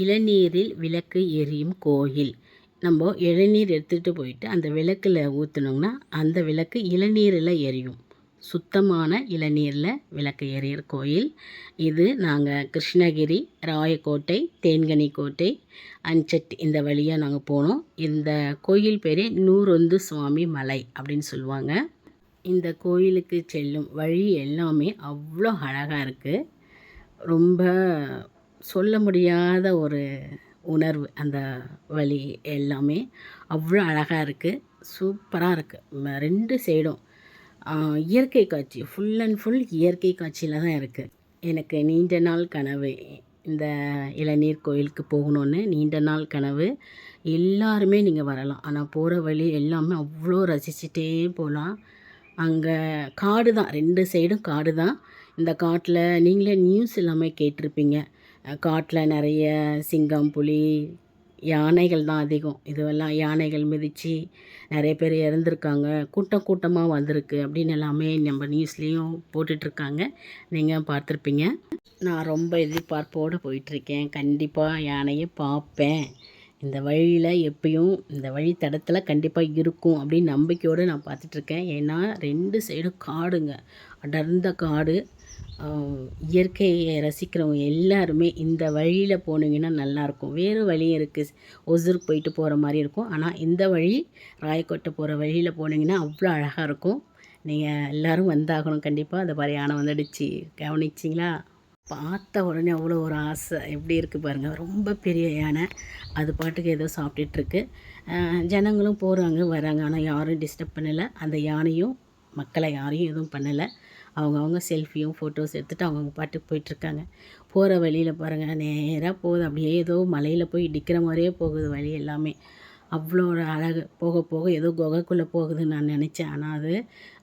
இளநீரில் விளக்கு எரியும் கோயில். நம்ம இளநீர் எடுத்துகிட்டு போயிட்டு அந்த விளக்கில் ஊற்றுனோம்னா அந்த விளக்கு இளநீரில் எரியும். சுத்தமான இளநீரில் விளக்கு எரியர் கோயில். இது நாங்கள் கிருஷ்ணகிரி ராயக்கோட்டை தேன்கனி கோட்டை அஞ்சட்டி இந்த வழியாக நாங்கள் போனோம். இந்த கோயில் பேர் நூறொந்து சுவாமி மலை அப்படின்னு சொல்லுவாங்க. இந்த கோயிலுக்கு செல்லும் வழி எல்லாமே அவ்வளோ அழகாக இருக்குது ரொம்ப சொல்ல முடியாத ஒரு உணர்வு அந்த வழி எல்லாமே அவ்வளோ அழகாக இருக்குது சூப்பராக இருக்குது ரெண்டு சைடும். இயற்கை காட்சி ஃபுல் அண்ட் ஃபுல் இயற்கை காட்சியில் தான் இருக்குது எனக்கு நீண்ட நாள் கனவு இந்த இளநீர் கோயிலுக்கு போகணுன்னு நீண்ட நாள் கனவு எல்லாருமே நீங்கள் வரலாம். ஆனால் போகிற வழி எல்லாமே அவ்வளோ ரசிச்சுட்டே போகலாம் அங்கே காடு தான் ரெண்டு சைடும் காடு தான் இந்த காட்டில் நீங்களே நியூஸ் எல்லாமே கேட்டிருப்பீங்க. காட்டில் நிறைய சிங்கம் புலி யானைகள் தான் அதிகம். இதுவெல்லாம் யானைகள் மிதித்து நிறைய பேர் இறந்துருக்காங்க. கூட்டம் கூட்டமாக வந்திருக்கு அப்படின்னு எல்லாமே நம்ம நியூஸ்லேயும் போட்டுட்ருக்காங்க. நீங்கள் பார்த்துருப்பீங்க. நான் ரொம்ப எதிர்பார்ப்போடு போயிட்டுருக்கேன் கண்டிப்பாக யானையை பார்ப்பேன். இந்த வழியில் எப்பயும் இந்த வழி தடத்தில் கண்டிப்பாக இருக்கும் அப்படின்னு நம்பிக்கையோடு நான் பார்த்துட்ருக்கேன். ஏன்னா ரெண்டு சைடும் காடுங்க. அடர்ந்த காடு. இயற்கையை ரசிக்கிறவங்க எல்லாருமே இந்த வழியில் போனீங்கன்னா நல்லாயிருக்கும். வேறு வழியும் இருக்குது ஒசூருக்கு போயிட்டு போகிற மாதிரி இருக்கும். ஆனால் இந்த வழி ராயக்கோட்டை போகிற வழியில் போனீங்கன்னா அவ்வளோ அழகாக இருக்கும். நீங்கள் எல்லோரும் வந்தாகணும் கண்டிப்பாக அந்த மாதிரி யானை வந்துடுச்சு. கவனிச்சிங்களா? பார்த்த உடனே அவ்வளோ ஒரு ஆசை. எப்படி இருக்குது பாருங்கள் ரொம்ப பெரிய யானை. அது பாட்டுக்கு ஏதோ சாப்பிட்டுட்ருக்கு. ஜனங்களும் போகிறாங்க வராங்க. ஆனால் யாரும் டிஸ்டர்ப் பண்ணலை. அந்த யானையும் மக்களை யாரையும் எதுவும் பண்ணலை. அவங்கவுங்க செல்ஃபியும் ஃபோட்டோஸ் எடுத்துகிட்டு அவங்கவுங்க பாட்டுக்கு போயிட்டுருக்காங்க. போகிற வழியில் பாருங்கள் நேராக போகுது. அப்படியே ஏதோ மலையில் போய் இடிக்கிற மாதிரியே போகுது வழி எல்லாமே. அவ்வளோ ஒரு அழகு. போக போக ஏதோ குகைக்குள்ளே போகுதுன்னு நான் நினச்சேன். ஆனால் அது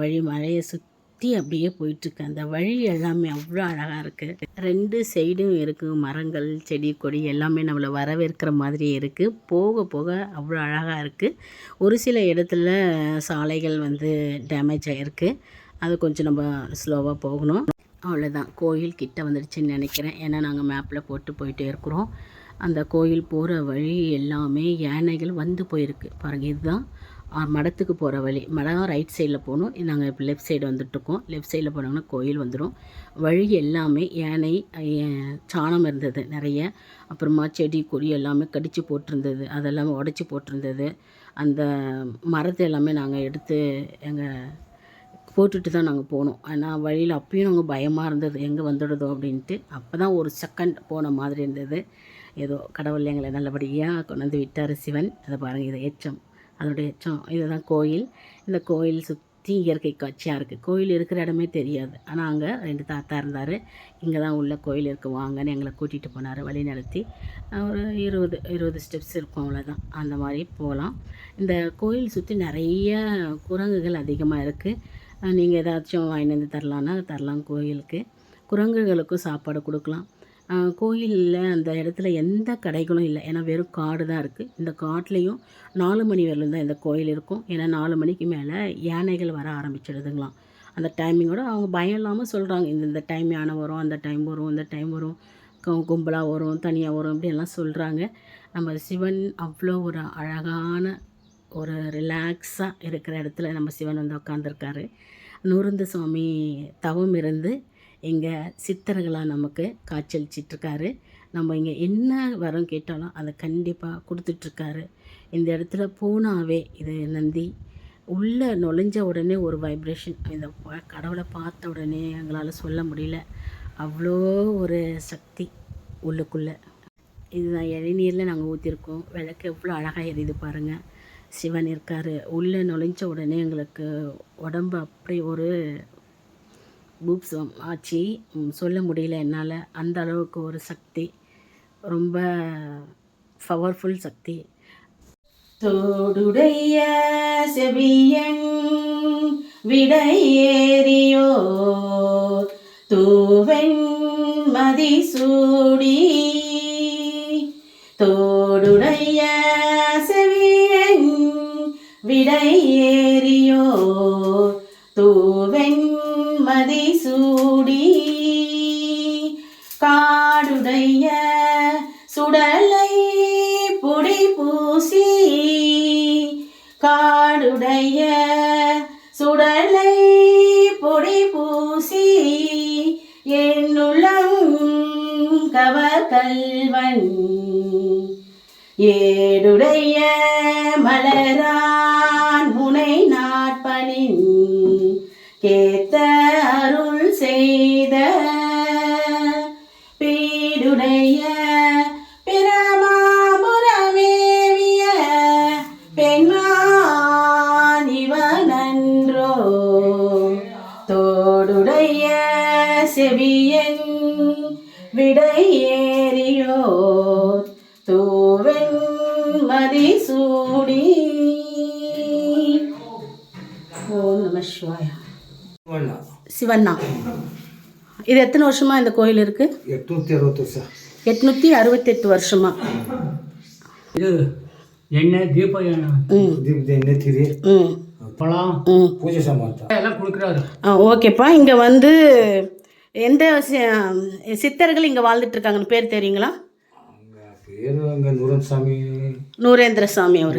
வழி மலையை சுற்றி அப்படியே போயிட்டுருக்கு. அந்த வழி எல்லாமே அவ்வளோ அழகாக இருக்குது ரெண்டு சைடும் இருக்குது மரங்கள் செடி கொடி எல்லாமே நம்மளை வரவேற்கிற மாதிரி இருக்குது போக போக அவ்வளோ அழகாக இருக்குது ஒரு சில இடத்துல சாலைகள் வந்து டேமேஜ் ஆகிருக்கு அது கொஞ்சம் நம்ம ஸ்லோவாக போகணும். அவ்வளோதான் கோயில் கிட்ட வந்துடுச்சுன்னு நினைக்கிறேன். ஏன்னா நாங்கள் மேப்பில் போட்டு போயிட்டே இருக்கிறோம். அந்த கோயில் போகிற வழி எல்லாமே யானைகள் வந்து போயிருக்கு. பாருங்கள் இதுதான். மடத்துக்கு போகிற வழி. மடம் ரைட் சைடில் போகணும். நாங்கள் இப்போ லெஃப்ட் சைடு வந்துட்டுருக்கோம் லெஃப்ட் சைடில் போனாங்கன்னா கோயில் வந்துடும் வழி எல்லாமே யானை சாணம் இருந்தது நிறைய. அப்புறமா செடி கொடி எல்லாமே கடித்து போட்டிருந்தது. அதெல்லாமே உடச்சி போட்டிருந்தது. அந்த மரத்தை எல்லாமே நாங்கள் எடுத்து எங்கள் போட்டுட்டு தான் நாங்கள் போனோம். ஆனால் வழியில் அப்பயும் நாங்கள் பயமாக இருந்தது. எங்கே வந்துடுதோ அப்படின்ட்டு. அப்போ தான் ஒரு செகண்ட் போன மாதிரி இருந்தது. ஏதோ கடவுள் எங்களை நல்லபடியாக கொண்டு வந்து விட்டார் சிவன். அதை பாருங்கள் இதை எச்சம் அதோடைய எச்சம் இதுதான் கோயில். இந்த கோயில் சுற்றி இயற்கை காட்சியாக இருக்குது கோயில் இருக்கிற இடமே தெரியாது. ஆனால் அங்கே ரெண்டு தாத்தா இருந்தார். இங்கே தான் உள்ள கோயில் இருக்கு. வாங்கன்னு எங்களை கூட்டிகிட்டு போனார் வழி நடத்தி. ஒரு இருபது இருபது ஸ்டெப்ஸ் இருக்கும் அவ்வளோதான் அந்த மாதிரி போகலாம் இந்த கோயில் சுற்றி நிறைய குரங்குகள் அதிகமாக இருக்குது நீங்கள் ஏதாச்சும் வாங்கிட்டு வந்து தரலான்னா தரலாம் கோயிலுக்கு. குரங்குகளுக்கும் சாப்பாடு கொடுக்கலாம். கோயிலில் அந்த இடத்துல எந்த கடைகளும் இல்லை. ஏன்னா வெறும் காடு தான் இருக்குது இந்த காட்டிலையும் நாலு மணி வரலும் தான் இந்த கோயில் இருக்கும். ஏன்னா நாலு மணிக்கு மேலே யானைகள் வர ஆரம்பிச்சிடுதுங்களாம். அந்த டைமிங்கோட அவங்க பயம் இல்லாமல் சொல்கிறாங்க இந்த இந்த டைம் யானை வரும் அந்த டைம் வரும் இந்த டைம் வரும். கும்பலாக வரும் தனியாக வரும் இப்படியெல்லாம் சொல்கிறாங்க நம்ம சிவன் அவ்வளோ ஒரு அழகான ஒரு ரிலாக்ஸாக இருக்கிற இடத்துல நம்ம சிவன் வந்து உட்காந்துருக்காரு நூறுந்த சுவாமி தவம் இருந்து இங்கே சித்தர்களாக நமக்கு காய்ச்சலிச்சிட்ருக்காரு நம்ம இங்கே என்ன வரம் கேட்டாலும் அதை கண்டிப்பாக கொடுத்துட்ருக்காரு. இந்த இடத்துல போனாவே இது நந்தி உள்ளே நுழைஞ்ச உடனே ஒரு வைப்ரேஷன் இந்த கடவுளை பார்த்த உடனே எங்களால் சொல்ல முடியல. அவ்வளோ ஒரு சக்தி உள்ளுக்குள்ளே. இதுதான் இளநீரில் நாங்கள் ஊற்றிருக்கோம் விளக்கு எவ்வளோ அழகாக எரியுது பாருங்கள் சிவன் இருக்கார். உள்ளே நுழைஞ்ச உடனே எங்களுக்கு உடம்பு அப்படி ஒரு பூப்ஸம் ஆச்சு. சொல்ல முடியல என்னால். அந்த அளவுக்கு ஒரு சக்தி. ரொம்ப பவர்ஃபுல் சக்தி. தோடுடைய செவியன் விடையேறியோ? தூவெண் மதிசூடி. தோ ஆடுடைய சுடலை பொடி பூசி காடுடைய சுடலை பொடி பூசி என்னுள்ளம் கவர் ஏடுடைய மலரா அவருடைய செவியன் விடையேறியோர் தூவன் மதிசூடி. ஓம் நம சிவண்ணா. இது எத்தனை வருஷமா இந்த கோயில் இருக்கு? எட்நூத்தி அறுபத்தி வருஷம் எட்நூத்தி அறுபத்தெட்டு வருஷமா. இது என்ன தீப என்ன பழம் பூஜை சாமான் எல்லாம் கொடுக்குறாரு ஓகேப்பா. இங்கே வந்து எந்த சித்தர்கள் இங்கே வாழ்ந்துட்டுருக்காங்கன்னு பேர் தெரியுங்களா? நூரேந்திர சாமி அவர்.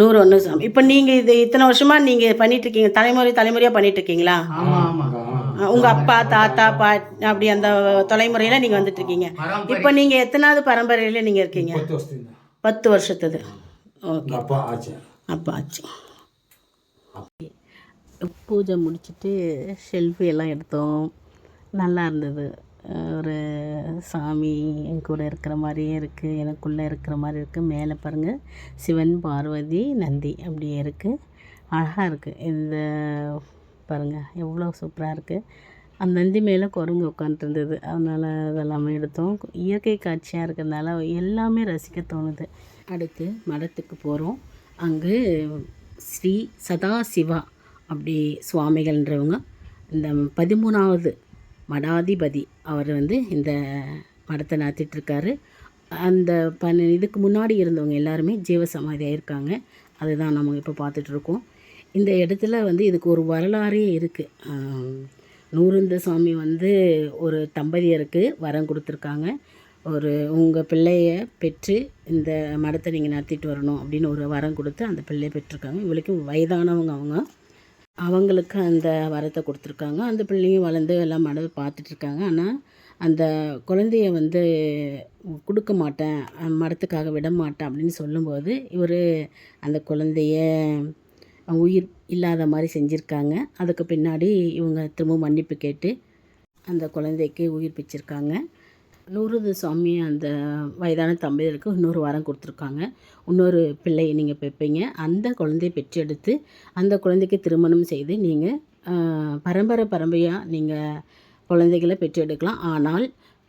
நூறு ஒன்று சாமி இப்போ நீங்கள் இது இத்தனை வருஷமாக நீங்கள் பண்ணிகிட்ருக்கீங்க தலைமுறை தலைமுறையாக பண்ணிகிட்ருக்கீங்களா இருக்கீங்களா உங்கள் அப்பா தாத்தா பா அப்படி அந்த தொலைமுறையில் நீங்கள் வந்துட்டு இருக்கீங்க இப்போ நீங்கள் எத்தனாவது பரம்பரையில் நீங்கள் இருக்கீங்க? பத்து வருஷம் பத்து வருஷத்துது ஓகே. அப்பா ஆச்சு. அப்பா ஆச்சு. பூஜை முடிச்சுட்டு செல்ஃபி எல்லாம் எடுத்தோம். நல்லா இருந்தது. ஒரு சாமி என் கூட இருக்கிற மாதிரியே இருக்குது எனக்குள்ளே இருக்கிற மாதிரி இருக்குது மேலே பாருங்கள் சிவன் பார்வதி நந்தி அப்படியே இருக்குது அழகாக இருக்குது இந்த பாருங்கள் எவ்வளோ சூப்பராக இருக்குது அந்த நந்தி மேலே குரங்கு உட்காந்துருந்தது அதனால் அதெல்லாமே எடுத்தோம். இயற்கை காட்சியாக இருக்கிறதுனால எல்லாமே ரசிக்க தோணுது. அடுத்து மடத்துக்கு போகிறோம் அங்கு ஸ்ரீ சதாசிவா அப்படி சுவாமிகள்ன்றவங்க இந்த பதிமூணாவது மடாதிபதி அவர் வந்து இந்த மடத்தை நடத்திட்டுருக்காரு. அந்த பன் இதுக்கு முன்னாடி இருந்தவங்க எல்லாருமே ஜீவசமாதியாக இருக்காங்க. அதுதான் நம்ம இப்போ பார்த்துட்ருக்கோம். இந்த இடத்துல வந்து இதுக்கு ஒரு வரலாறே இருக்குது நூறுந்த சாமி வந்து ஒரு தம்பதியருக்கு வரம் கொடுத்துருக்காங்க. ஒரு உங்கள் பிள்ளைய பெற்று இந்த மடத்தை நீங்கள் நடத்திட்டு வரணும் அப்படின்னு ஒரு வரம் கொடுத்து அந்த பிள்ளையை பெற்றிருக்காங்க. இவளுக்கும் வயதானவங்க அவங்க. அவங்களுக்கு அந்த வரத்தை கொடுத்துருக்காங்க. அந்த பிள்ளையும் வளர்ந்து எல்லாம் மடத்தை பார்த்துட்ருக்காங்க ஆனால் அந்த குழந்தைய வந்து கொடுக்க மாட்டேன் மடத்துக்காக விட மாட்டேன் அப்படின்னு சொல்லும்போது இவர் அந்த குழந்தைய உயிர் இல்லாத மாதிரி செஞ்சுருக்காங்க. அதுக்கு பின்னாடி இவங்க திரும்ப மன்னிப்பு கேட்டு அந்த குழந்தைக்கு உயிர் பிச்சிருக்காங்க நூறுது சுவாமி அந்த வயதான தம்பதியருக்கு இன்னொரு வாரம் கொடுத்துருக்காங்க. இன்னொரு பிள்ளையை நீங்கள் பெப்பீங்க. அந்த குழந்தையை பெற்றெடுத்து அந்த குழந்தைக்கு திருமணம் செய்து நீங்கள் பரம்பரை பரம்பரையாக நீங்கள் குழந்தைகளை பெற்றெடுக்கலாம். ஆனால்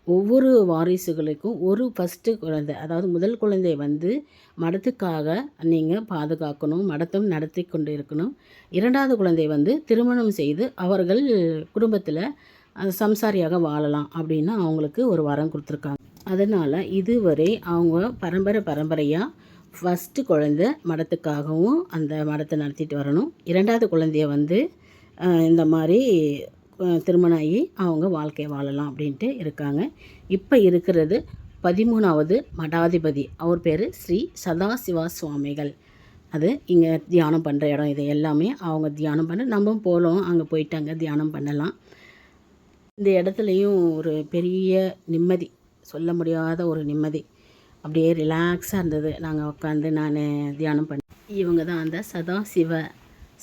ஒவ்வொரு வாரிசுகளுக்கும் ஒரு ஃபஸ்ட்டு குழந்தை அதாவது முதல் குழந்தை வந்து மடத்துக்காக நீங்கள் பாதுகாக்கணும் மடத்தும் நடத்தி கொண்டு இருக்கணும் இரண்டாவது குழந்தை வந்து திருமணம் செய்து அவர்கள் குடும்பத்தில் சம்சாரியாக வாழலாம் அப்படின்னு அவங்களுக்கு ஒரு வரம் கொடுத்துருக்காங்க. அதனால் இதுவரை அவங்க பரம்பரை பரம்பரையாக ஃபஸ்ட்டு குழந்தை மடத்துக்காகவும் அந்த மடத்தை நடத்திட்டு வரணும். இரண்டாவது குழந்தைய வந்து இந்த மாதிரி திருமணம் ஆகி அவங்க வாழ்க்கையை வாழலாம் அப்படின்ட்டு இருக்காங்க. இப்போ இருக்கிறது பதிமூணாவது மடாதிபதி. அவர் பேர் ஸ்ரீ சதாசிவா சுவாமிகள். அது இங்கே தியானம் பண்ணுற இடம். இது எல்லாமே அவங்க தியானம் பண்ண நம்ம போகலாம் அங்கே போயிட்டு அங்கே தியானம் பண்ணலாம். இந்த இடத்துலையும் ஒரு பெரிய நிம்மதி சொல்ல முடியாத ஒரு நிம்மதி. அப்படியே ரிலாக்ஸாக இருந்தது. நாங்கள் உட்காந்து நான் தியானம் பண்ண இவங்க தான் அந்த சதாசிவ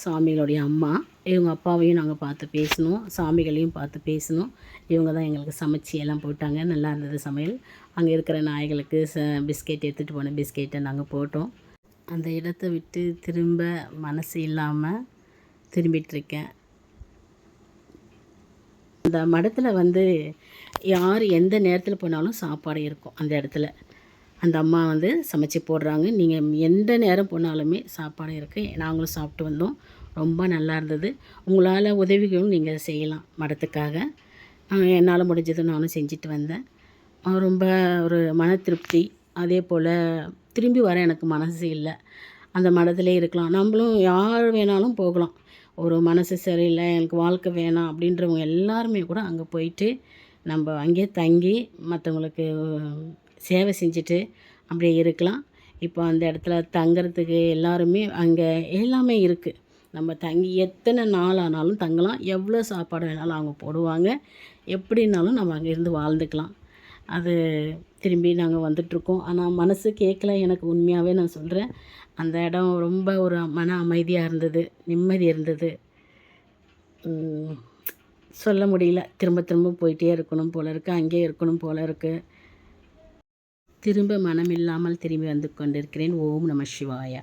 சுவாமிகளுடைய அம்மா. இவங்க அப்பாவையும் நாங்கள் பார்த்து பேசினோம் சாமிகளையும் பார்த்து பேசினோம். இவங்க தான் எங்களுக்கு சமைச்சி எல்லாம் போட்டாங்க. நல்லா இருந்தது சமையல். அங்கே இருக்கிற நாய்களுக்கு ச பிஸ்கெட் எடுத்துகிட்டு போன பிஸ்கெட்டை நாங்கள் போட்டோம். அந்த இடத்த விட்டு திரும்ப மனசு இல்லாமல் திரும்பிகிட்ருக்கேன் அந்த மடத்தில் வந்து யார் எந்த நேரத்தில் போனாலும் சாப்பாடு இருக்கும் அந்த இடத்துல. அந்த அம்மா வந்து சமைச்சு போடுறாங்க. நீங்கள் எந்த நேரம் போனாலுமே சாப்பாடு இருக்குது நாங்களும் சாப்பிட்டு வந்தோம். ரொம்ப நல்லா இருந்தது. உங்களால் உதவிகளும் நீங்கள் செய்யலாம் மடத்துக்காக. என்னால் முடிஞ்சது நானும் செஞ்சுட்டு வந்தேன். ரொம்ப ஒரு மன திருப்தி. அதே போல் திரும்பி வர எனக்கு மனசு இல்லை. அந்த மடத்திலே இருக்கலாம். நம்மளும் யார் வேணாலும் போகலாம். ஒரு மனசு சரியில்லை எனக்கு வாழ்க்கை வேணாம் அப்படின்றவங்க எல்லாருமே கூட அங்கே போயிட்டு நம்ம அங்கேயே தங்கி மற்றவங்களுக்கு சேவை செஞ்சுட்டு அப்படியே இருக்கலாம். இப்போ அந்த இடத்துல தங்குறதுக்கு எல்லாருமே அங்கே எல்லாமே இருக்குது நம்ம தங்கி எத்தனை நாள் ஆனாலும் தங்கலாம். எவ்வளோ சாப்பாடு வேணாலும் அவங்க போடுவாங்க. எப்படின்னாலும் நம்ம அங்கே இருந்து வாழ்ந்துக்கலாம். அது திரும்பி நாங்கள் வந்துட்ருக்கோம். ஆனால் மனசு கேட்கல எனக்கு உண்மையாகவே நான் சொல்கிறேன் அந்த இடம் ரொம்ப ஒரு மன அமைதியாக இருந்தது. நிம்மதி இருந்தது. சொல்ல முடியல. திரும்ப திரும்ப போயிட்டே இருக்கணும் போல இருக்குது அங்கேயே இருக்கணும் போல இருக்குது திரும்ப மனமில்லாமல் திரும்பி வந்து கொண்டிருக்கிறேன். ஓம் நம சிவாயா.